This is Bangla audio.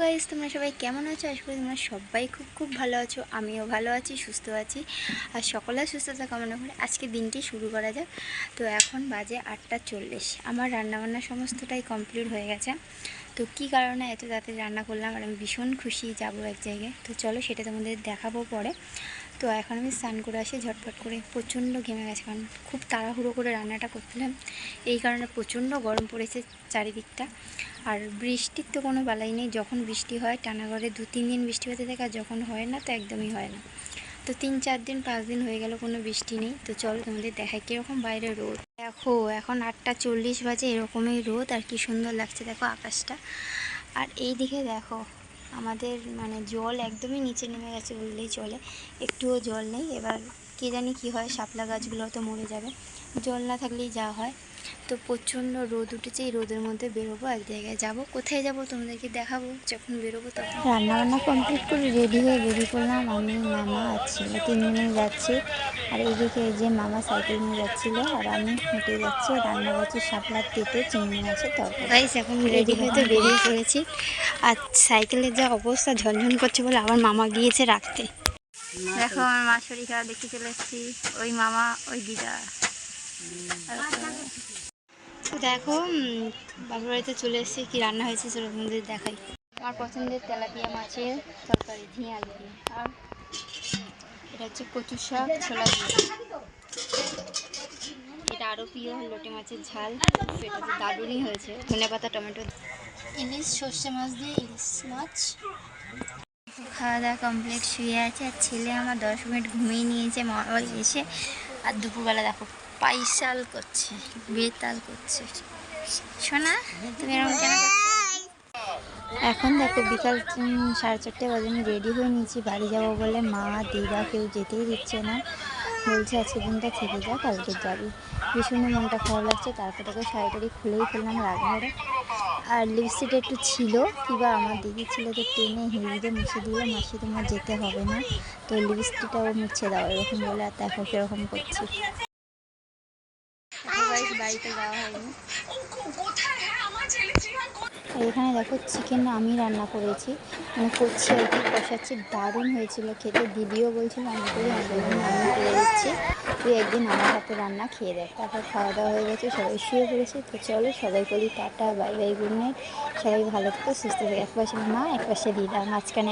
গাইজ তোমরা সবাই কেমন আছো? আশা করি তোমরা সবাই খুব খুব ভালো আছো, আমিও ভালো আছি, সুস্থ আছি। আর সকলের সুস্থতা কামনা করে আজকে দিনটি শুরু করা যাক। তো এখন বাজে আটটা চল্লিশ। আমার রান্নাবান্না সমস্তটাই কমপ্লিট হয়ে গেছে। তো কী কারণে এত তাড়াতাড়ি রান্না করলাম? আর আমি ভীষণ খুশি, যাব এক জায়গায়। তো চলো সেটা তোমাদের দেখাবো পরে। তো এখন আমি স্নান করে আসি ঝটফট করে। প্রচণ্ড ঘেমে গেছে, কারণ খুব তাড়াহুড়ো করে রান্নাটা করছিলাম। এই কারণে প্রচণ্ড গরম পড়েছে চারিদিকটা। আর বৃষ্টির তো কোনো বালাই নেই। যখন বৃষ্টি হয়, টানা করে দু, তিন দিন বৃষ্টি হতে থাকে, আর যখন হয় না, তো একদমই হয় না। তো তিন, চার দিন, পাঁচ দিন হয়ে গেল কোনো বৃষ্টি নেই। তো চলো তোমাদের দেখায় কীরকম বাইরে রোদ। দেখো, এখন আটটা চল্লিশ বাজে, এরকমই রোদ, আর কি সুন্দর লাগছে, দেখো আকাশটা। আর এই দিকে দেখো, আমাদের মানে জল একদমই নিচে নেমে গেছে বললেই চলে। একটুও জল নেই, এবার কে জানি কী হয়, শাপলা গাছগুলো তো মরে যাবে। জল না থাকলেই যা হয়। তো প্রচণ্ড রোদ উঠেছে এই রোদের মধ্যে বেরোবো এক জায়গায় যাব। কোথায় যাব তোমাদেরকে দেখাবো যখন বেরোবো তখন। রান্নাবান্না কমপ্লিট করে রেডি হয়ে বেরিয়ে পড়লাম। আমি মামা আর ছেলে তিনজনে যাচ্ছি। আর এইদিকে এই যে মামা সাইকেল নিয়ে যাচ্ছিল আর আমি হেঁটে যাচ্ছি। রান্না করছি শাপলার পেটে চিংড়ি মাছের তরকারি। গাইস এখন রেডি হয়ে তো বেরিয়ে পড়েছি। আর সাইকেলের যা অবস্থা ঝনঝন করছে বলে আবার মামা গিয়েছে রাখতে। দেখো আমার মা শরীর খারাপ দেখে চলে এসেছি। ওই মামা ওই দিদা। দেখো বাবার বাড়িতে চলে এসেছি, কি রান্না হয়েছে সেটা তোমাদের দেখাই। আমার পছন্দের তেলাপিয়া মাছের তরকারি ঝিঁ আলু দিয়ে। আর এটা হচ্ছে কচু শাক, ছোলা দিয়ে। এটা আরও প্রিয়, লোটে মাছের ঝাল। সেটা তো দারুণই হয়েছে। ধনে পাতা, টমেটো ইলিশ, সর্ষে মাছ দিয়ে ইলিশ মাছ। খাওয়া দাওয়া কমপ্লিট, শুয়ে আছে। আর ছেলে আমার দশ মিনিট ঘুমিয়ে নিয়েছে, মা এসে আর দুপুরবেলা দেখো পাইসাল করছে, বেতাল করছে। শোনা তুমি এরকম কেন এখন দেখো বিকাল সাড়ে চারটে বাজে, আমি রেডি হয়ে নিয়েছি, বাড়ি যাব বলে মা, দিদা কেউ যেতেই দিচ্ছে না। বলছে আজকে দিনটা থেকে যা কালকে যাবি। ভীষণ মনটা খারাপ লাগছে, তারপর থেকে শাড়ি টাড়ি খুলেই ফেললাম রান্নাঘরে। আর লিপস্টিক একটু ছিল। কিবা আমার দিদি ছিল তো টেনে হিঁড়িতে মুছে দিল মাসি তোমার যেতে হবে না। তো লিপস্টিকটাও মুছে দাও এরকম বলে আর দেখো কীরকম করছি। বাড়িতে যাওয়া হয়নি। এখানে দেখো চিকেন আমি রান্না করেছি। মানে করছি আর কি কষাচ্ছি। দারুণ হয়েছিল খেতে। দিদিও বলছিল আমি করি আমি করে দিচ্ছি তুই একদিন আমার হাতে রান্না খেয়ে দেখ। তারপর খাওয়া দাওয়া হয়ে গেছে, সবাই শুয়ে পড়েছে। তো চলো সবাই বলি tata bye bye good night. সবাই ভালো থেকো, সুস্থ থাকে। এক পাশে মা, এক পাশে দিদা, মাঝখানে